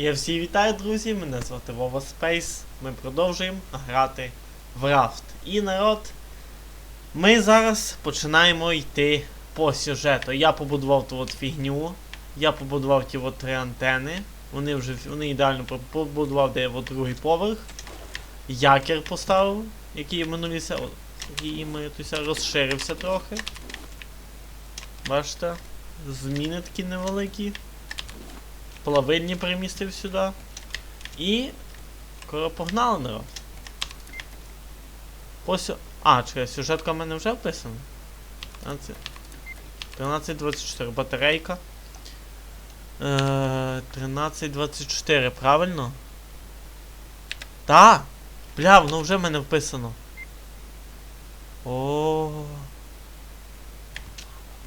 Я всі вітаю, друзі! Мене звати Вова Спейс. Ми продовжуємо грати в рафт. І народ, ми зараз починаємо йти по сюжету. Я побудував ту от фігню. Я побудував ті от три антени. Вони вже вони ідеально по- побудував, де от другий поверх. Якір поставив, який в минулій се... який ми розширився трохи. Бачите? Зміни такі невеликі плавильні перемістив сюди. І. Скоро погнали. Посю... А, чекай, сюжетка в мене вже вписана. 13.24 батарейка. Е, 13.24, правильно? Та! Бля, воно вже в мене вписано. О.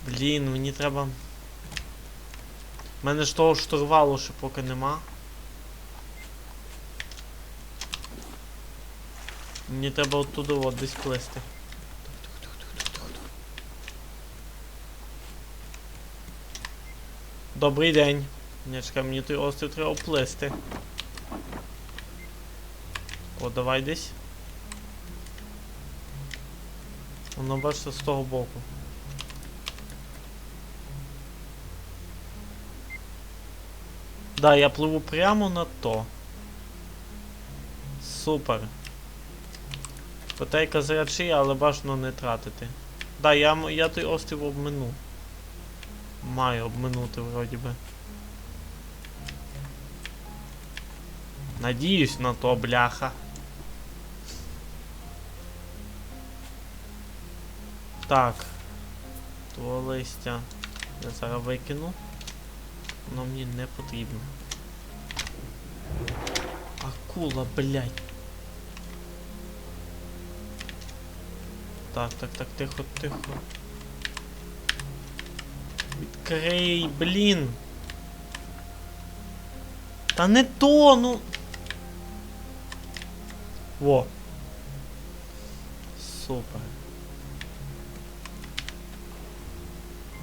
Блін, мені треба. У мене ж того штурвалу ще поки нема. Мені треба оттуда от десь плисти. Добрий день. Ні, чекай, мені той острів треба оплисти. О, давай десь. Воно бачите з того боку. Да, я пливу прямо на то. Супер. Батейка зрячі, але бажано не тратити. Да, я, я той острів обмину. Маю обминути вроді би. Надіюсь на то, бляха. Так. То листя я зараз викину. Воно мені не потрібно. Акула, блядь. Так, так, так, тихо, тихо. Відкрий, блін. Та не то, ну. Во. Супер.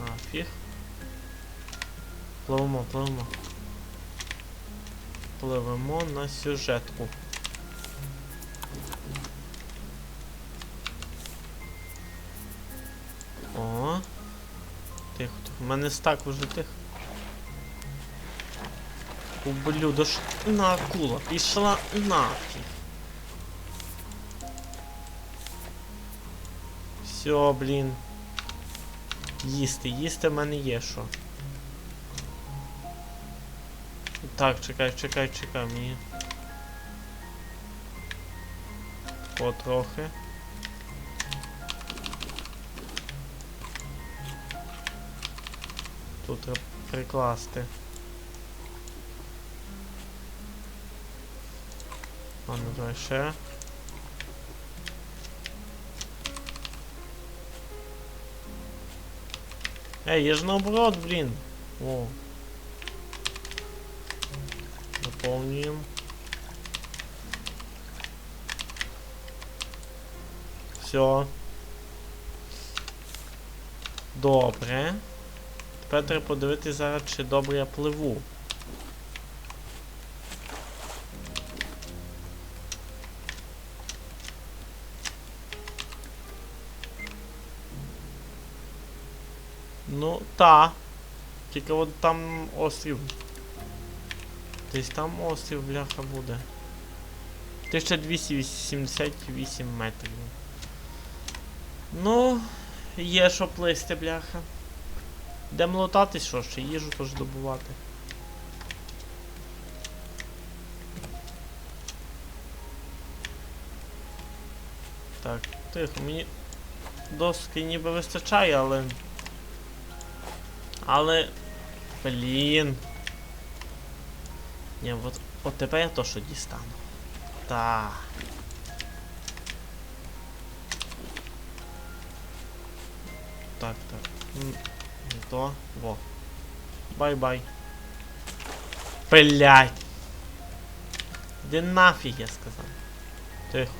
Нафіг. Пливемо, пливемо. Пливемо на сюжетку. О. Тихо. У мене стак вже тихо. Ублюдо ж на акула. Пішла нафіг. Все, блін. Їсти, їсти в мене є що. Так, чекай, чекай, чекай, мені. Потрохи. Тут треба прикласти. А ну давай ще. Ей, я ж наоборот, блін. О. Наповнюємо. Все. Добре. Тепер треба подивитися зараз, чи добре я пливу. Ну, та. Тільки от там острів. Десь там острів, бляха, буде. 1288 метрів. Ну, є що плисти, бляха. Йдемо лутатись, що ще їжу теж добувати. Так, тихо, мені доски ніби вистачає, але. Але. Блін. Ні, от, от тепер я то що дістану. Та. Так, так. Не то. Во. Бай-бай. Блять. Де нафіг я сказав. Тихо.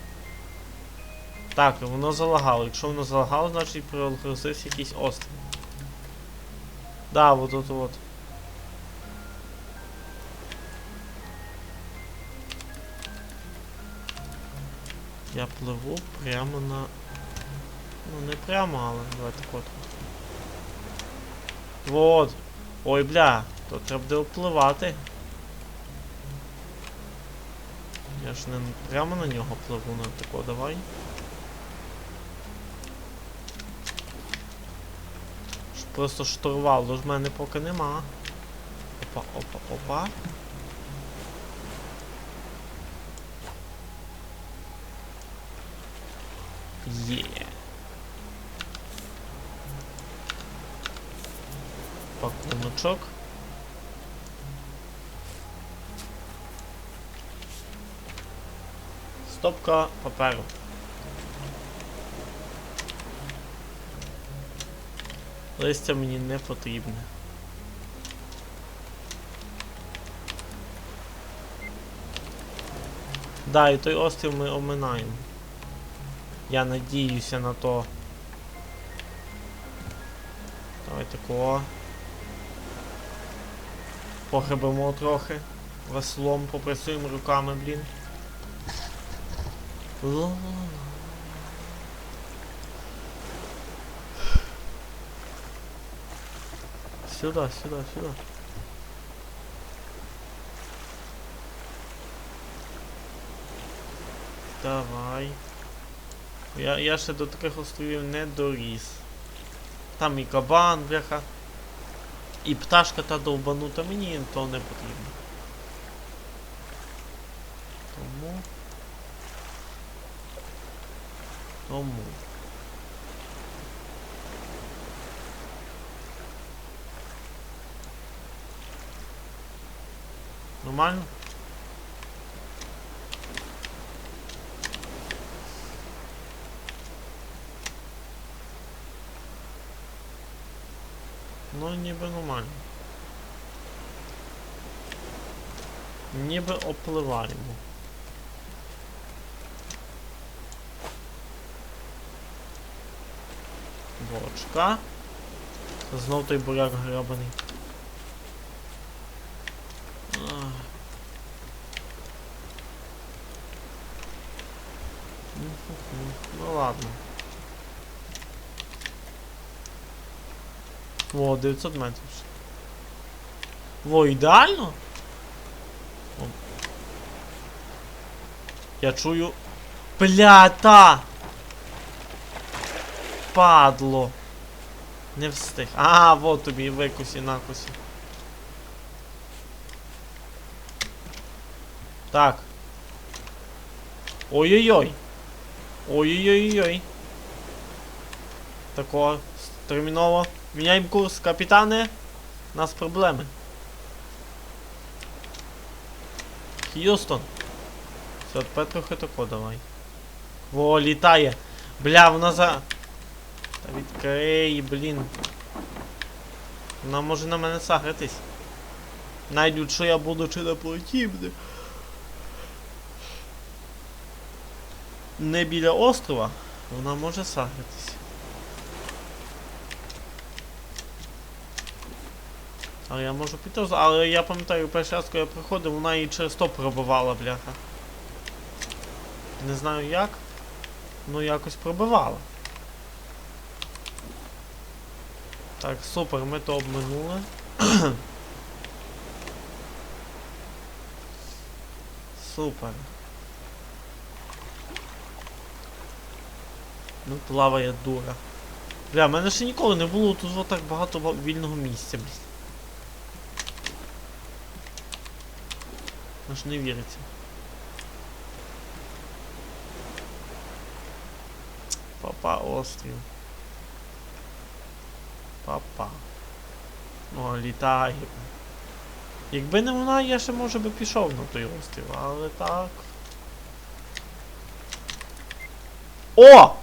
Так, воно залагало. Якщо воно залагало, значить прогрузився якийсь острів. Да, вот тут вот. Я пливу прямо на. Ну не прямо, але давайте от. Вот. Ой, бля, то треба буде впливати. Я ж не прямо на нього пливу на тако, давай. Ж Просто штурвалу ж в мене поки нема. Опа, опа, опа. Є. Пакуночок. Стопка паперу. Листя мені не потрібне. Да, і той острів ми оминаємо. Я надіюся на то. Давайте ко. Погребемо трохи. Веслом попрацюємо руками, блін. Сюда, сюда, сюда. Давай. Я, я ще до таких островів не доріс. Там і кабан, бляха. І пташка та довбанута, мені то не потрібно. Тому. Тому. Нормально? Ну, ніби нормально. Ніби опливаємо. Бочка. Знов той буряк. Мгм. Ну ладно. О, 900 метрів. Во, ідеально? О. Я чую. Блята! Падло. Не встиг. А, вот тобі викусі, накусі. Так. Ой-ой-ой. Ой-ой-ой-ой. Тако, терміново. Міняємо курс, капітане. У нас проблеми. Х'юстон. Все, тепер трохи тако давай. Во, літає. Бля, вона за. Та відкрий, блін. Вона може на мене сагритись. Найдуть, що я буду чи не подібне. Не біля острова, вона може сагритись. Але я можу піти, але я пам'ятаю, перший раз, коли я приходив, вона її через то пробивала, бляха. Не знаю як, ну якось пробивала. Так, супер, ми то обминули. Супер. Ну, плаває дура. Бля, в мене ще ніколи не було тут так багато вільного місця, блін. Аж не віриться. Папа острів. Папа. О, літає. Якби не вона, я ще може би пішов на той острів, але так. О!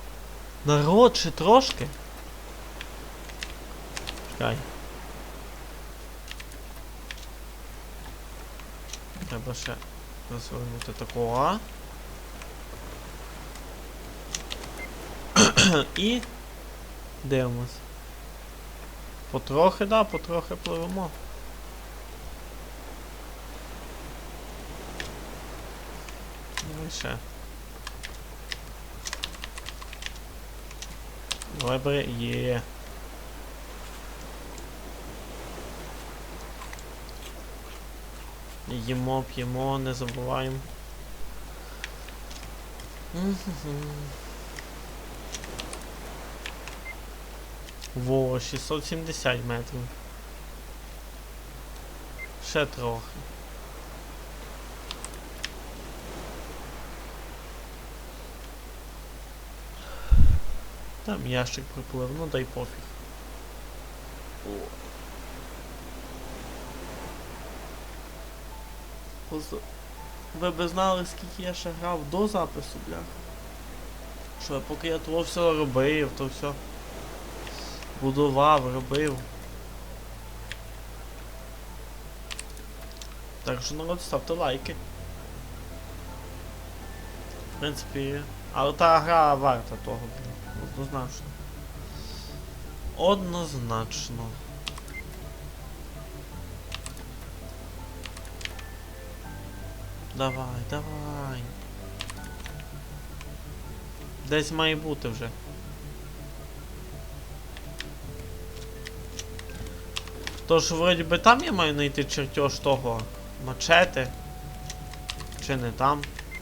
Народ ще трошки. Чекай. Треба ще розвернути такого. І дивимось. Потрохи, да, потрохи пливемо. Ну Давай ще. Добре, є. Їмо, п'ємо, не забуваємо. Во, 670 метрів. Ще трохи. Там ящик приплив, ну дай пофіг. О. Поз- Ви б знали, скільки я ще грав до запису, бляха. Що, поки я того все робив, то все. Будував, робив. Так що народ ставте лайки. В принципі. Але та гра варта того, блін. Однозначно. Однозначно. Давай, давай. Десь має бути вже. Тож, вроді би там я маю знайти чертеж того мачети. Чи не там,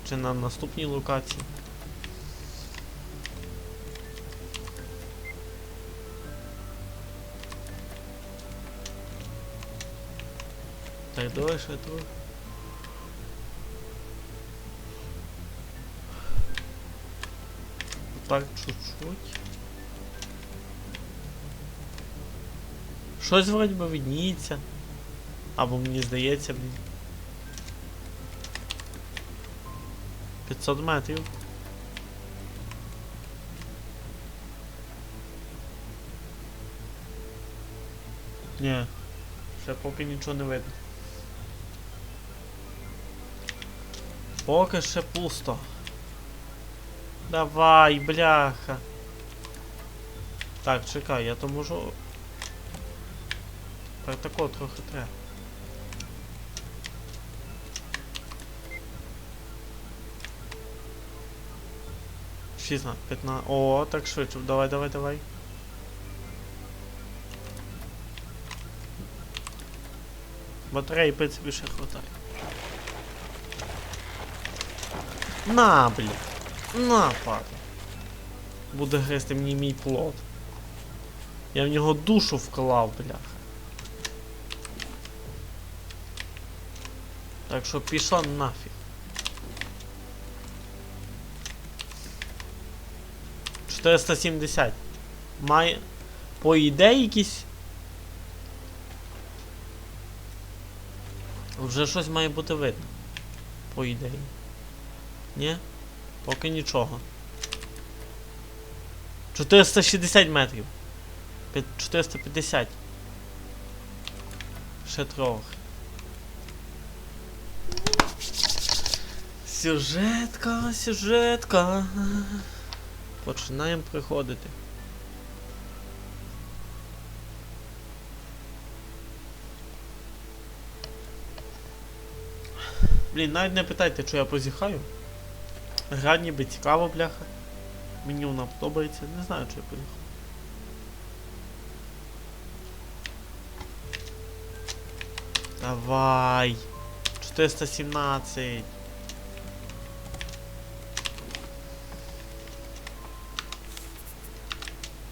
чи на наступній локації. Так, давай ще Так, чуть-чуть. Щось вроді би видніється. Або мені здається, блін. 500 метрів. Ні, ще поки нічого не видно. Поки ще пусто. Давай, бляха. Так, чекай, я то можу. Так тако трохи треба. Шістнадцять, 15. О, так швидше. Давай, давай, давай. Батареї, в принципі, ще хватає. На, блін. На, падай. Буде гризти мені мій плод. Я в нього душу вклав, бляха. Так що пішла нафіг. Чотириста сімдесят. Має. По ідеї якісь. Вже щось має бути видно. По ідеї. Ні? Поки нічого. 460 метрів. 450. Ще трохи. Сюжетка, сюжетка. Починаємо приходити. Блін, навіть не питайте, що я позіхаю. Гра ніби цікаво, бляха. Мені вона подобається. Не знаю, чи я позіхаю. Давай. 417.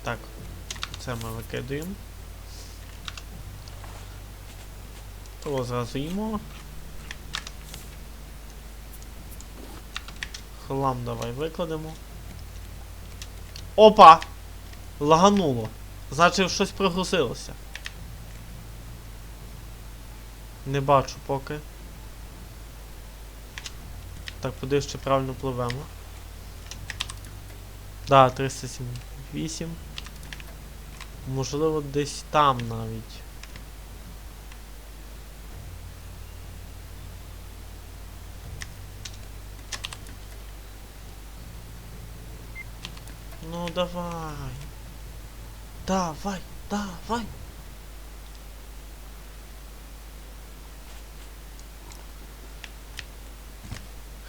Так, це ми викидаємо. То зразу їмо. Хлам давай викладемо. Опа! Лагануло. Значить щось прогрузилося. Не бачу поки. Так, подивись, чи правильно пливемо. Да, 378. Можливо, десь там навіть. Ну давай. Давай, давай.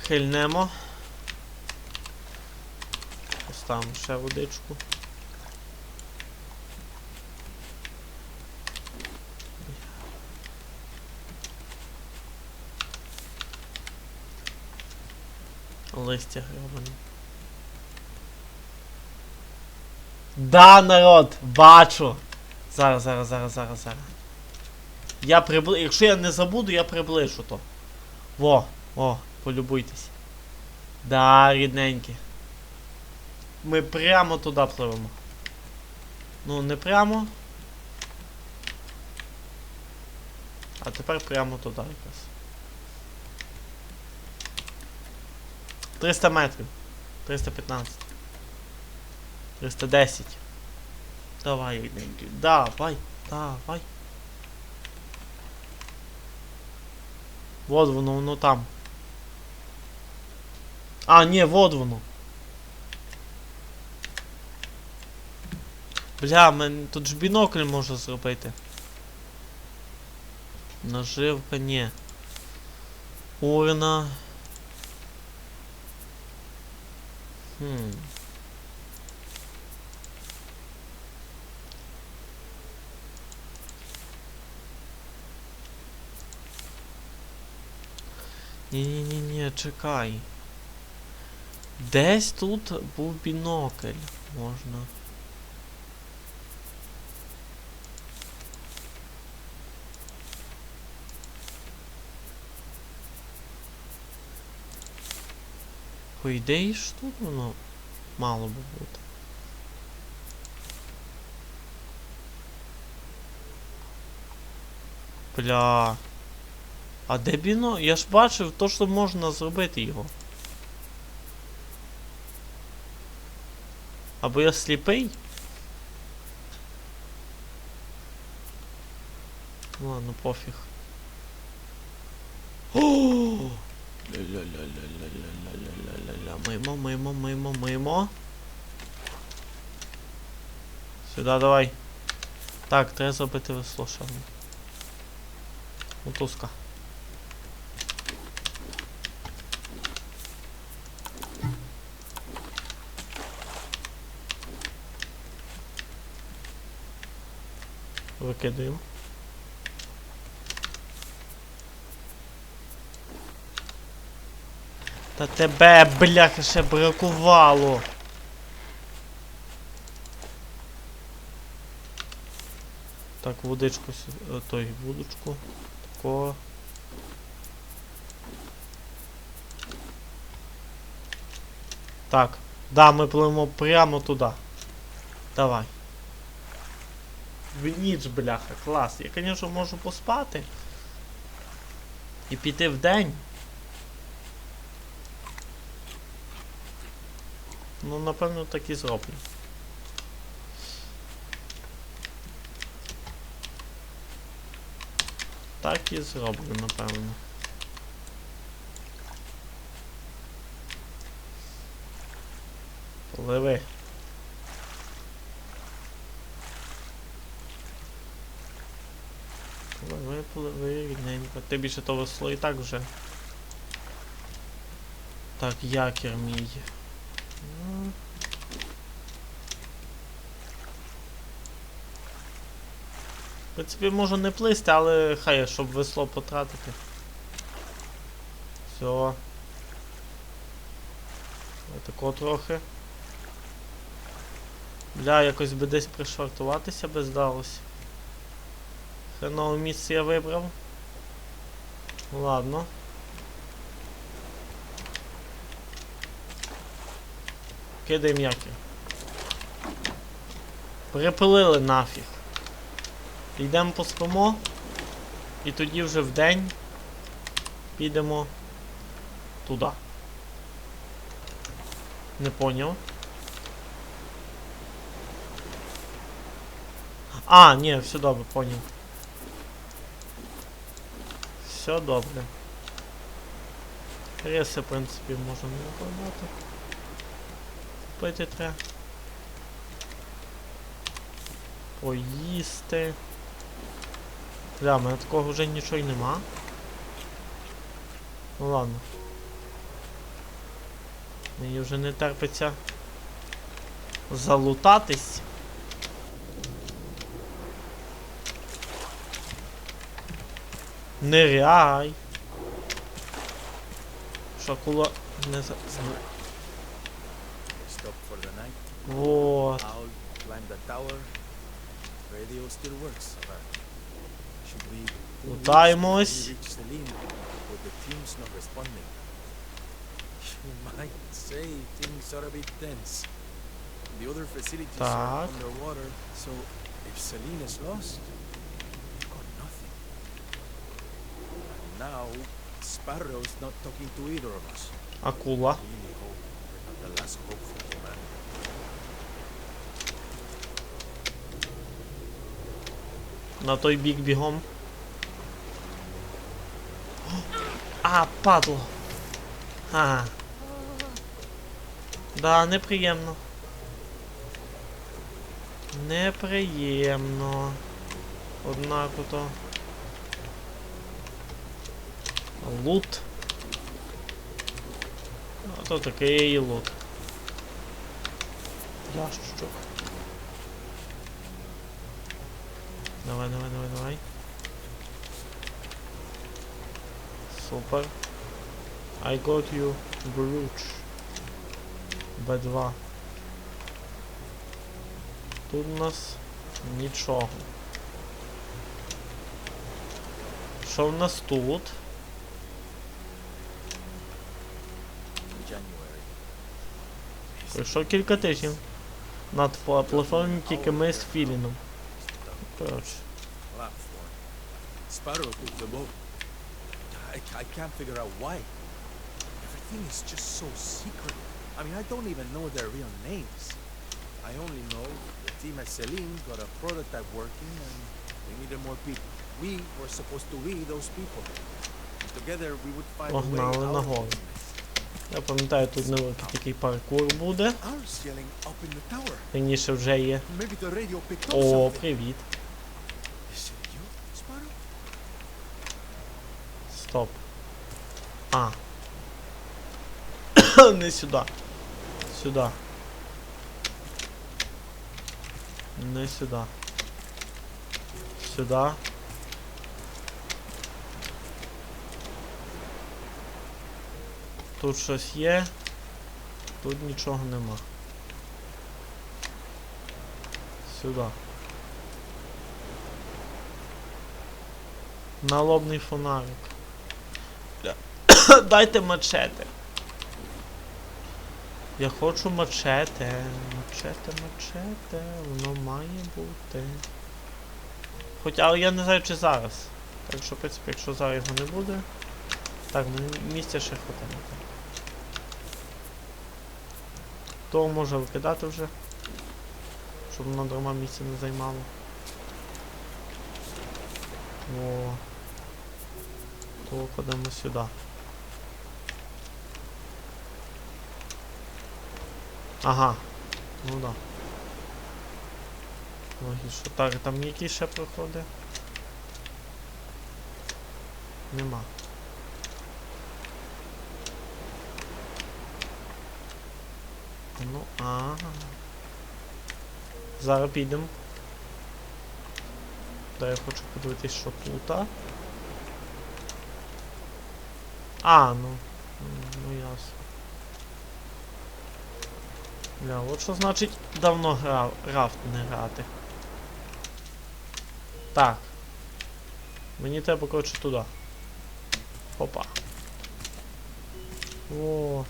Хильнемо. Поставимо ще водичку. Листя гребане. Да, народ, бачу. Зараз, зараз, зараз, зараз, зараз. Я прибли... Якщо я не забуду, я приближу то. Во, о, полюбуйтесь. Да, рідненькі. Ми прямо туди пливемо. Ну, не прямо. А тепер прямо туди якось. 300 метрів. 315. 310. Давай, рідненький. Давай, давай. Вот воно, воно там. А, ні, вот воно. Бля, мен тут ж бінокль можу зробити. Наживка, ні. Урна. Хм. Ні-ні-ні, чекай. Десь тут був бінокль. Можна. По ідеї ж тут воно мало би бути. Бля. А де біно? Я ж бачив то, що можна зробити його. Або я сліпий? Ладно, пофіг. Ля-ля-ля-ля-ля-ля-ля-ля-ля-ля. Мимо, мимо, мимо, мимо. Сюда давай. Так, треба зробити весло шарм. Мотузка. Викидаємо. Та тебе, бляха, ще бракувало. Так, водичку, той, вудочку. Тако. Так. Да, ми пливемо прямо туди. Давай. В ніч, бляха, клас. Я, звісно, можу поспати. І піти в день. Ну, напевно, так і зроблю. Так і зроблю, напевно. Пливи. Пливи. Ти більше то весло і так вже. Так, якір мій. В принципі, можу не плисти, але хай, щоб весло потратити. Все. Тако трохи. Бля, якось би десь пришвартуватися би здалося. Хренове місце я вибрав. Ладно. Кидаємо якір. Припилили нафіг. Йдемо поспимо. І тоді вже в день підемо туди. Не поняв. А, ні, все добре, поняв. Все добре. Риси, в принципі, можна не викладати. Пити треба. Поїсти. Бля, мене такого вже нічого й нема. Ну ладно. Мені вже не терпиться залутатись. Nereai. Chocolate. Nessa... Stop for the night. What? Owl climbed the tower. Radio still works. Should we? Lutaimos. Reach Selim, the team's not responding. You might say things are a bit tense. The other facilities are underwater, so if Selene is lost, now Sparrow's not talking to either of us. Акула. really hope we're not the last hope for humanity. На той бік бігом. А, падло. А. Да, неприємно. Неприємно. Однако то. Лут. А то такий лут. Ящичок. Давай, давай, давай, давай. Супер. I got you, Bruch. Б2. Тут у нас нічого. Що в нас тут? Пройшло кілька тижнів. Над платформі тільки ми з Філіном. Коротше. Sparrow took the boat. I, I can't figure out why. Everything is just so secret. I mean, I don't even know their real names. I only know the team at Celine got a prototype working and they needed more people. We were supposed to be those people. And together we would find a way out Я пам'ятаю, тут невеликий такий паркур буде. Ours yelling up in the tower. Раніше вже є. Maybe the radio picked up О, something. привіт. Is it you, Sparrow? Стоп. А. Не сюди. Сюди. Не сюди. Сюди. Тут щось є. Тут нічого нема. Сюди. Налобний фонарик. Дайте мачете. Я хочу мачете. Мачете, мачете. Воно має бути. Хоча, але я не знаю, чи зараз. Так що, в принципі, якщо зараз його не буде. Так, місця ще хватає. То може викидати вже. Щоб воно дарма місця не займало. О. То кладемо сюди. Ага. Ну да. Логічно. Так, там які ще проходи? Нема. Ну, ага. Зараз підемо. Да, я хочу подивитись, що тут. а. А, ну. Ну ясно. Бля, от що значить давно грав, рафт не грати. Так. Мені треба, коротше, туди. Опа. О.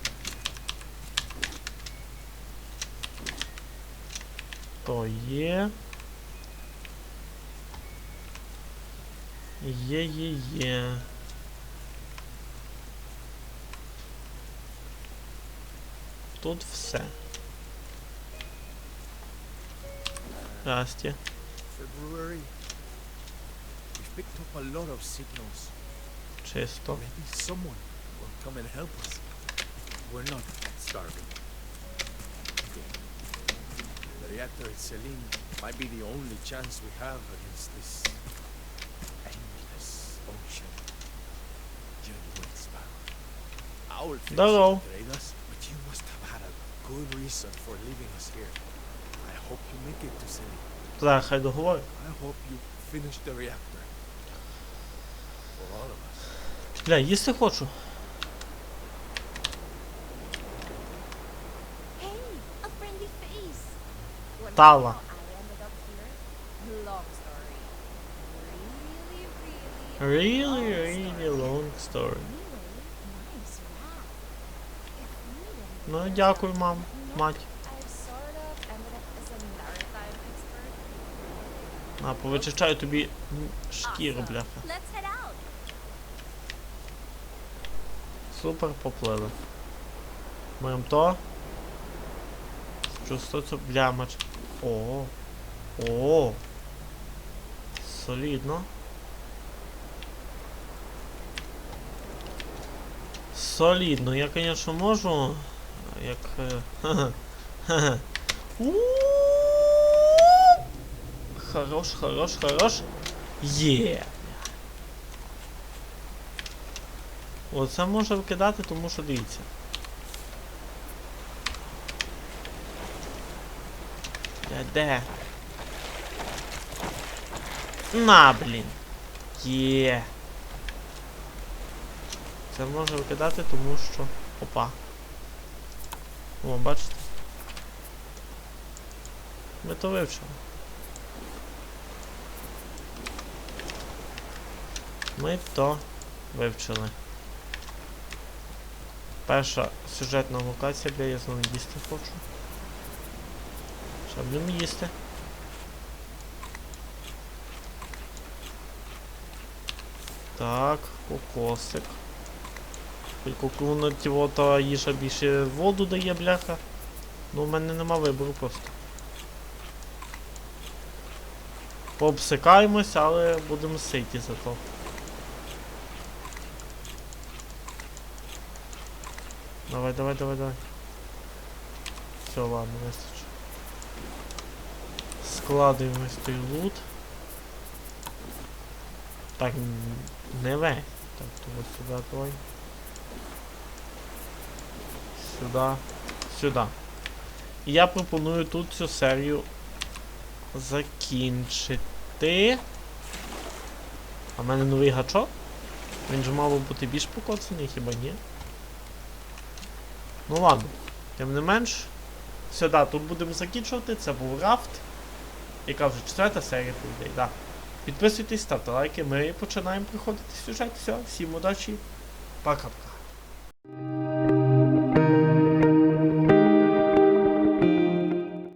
То є. Є, є, є. Тут все. Здрасте. February. We've picked up a lot of signals. Чисто. Maybe someone will come and help us. We're not starving. The reactor at Celine might be the only chance we have against this endless ocean. Genuine Sparrow. Owl thinks Hello. you betrayed us, but you must have had a good reason for leaving us here. I hope you make it to Celine. Зараз хай договорю. I hope you finish the reactor. For all of us. Бля, їсти хочу. Тала. Really, really, long story. Ну, дякую, мам, мать. На, повичищаю тобі шкіру, бляха. Супер поплили. Маємо то. Чувствується блямач. О. О. Солідно. Солідно. Я, звісно, можу. Як. е, хе-хе. У-у-у. Хорош, хорош, хорош. Є. Оце може викидати, тому що дивіться. Де? На, блін. Є. Це може викидати, тому що. Опа. О, бачите? Ми то вивчили. Ми то вивчили. Перша сюжетна локація, де я знову їсти хочу. Ще будемо їсти. Так, кокосик. Тільки та їжа більше воду дає, бляха. Ну в мене нема вибору просто. Пообсикаємось, але будемо ситі зато. Давай, давай, давай, давай. Все, ладно, вистачить. Складуємо ось той лут. Так, не весь. Так, то ось сюди давай. Сюди. Сюди. І я пропоную тут цю серію закінчити. А в мене новий гачок? Він же мав би бути більш покоцаний, хіба ні? Ну ладно, тим не менш. Да, тут будемо закінчувати. Це був рафт. Яка вже четверта серія по ідеї, да. Підписуйтесь, ставте лайки, ми починаємо приходити сюжет. Все, всім удачі. Пока-пока.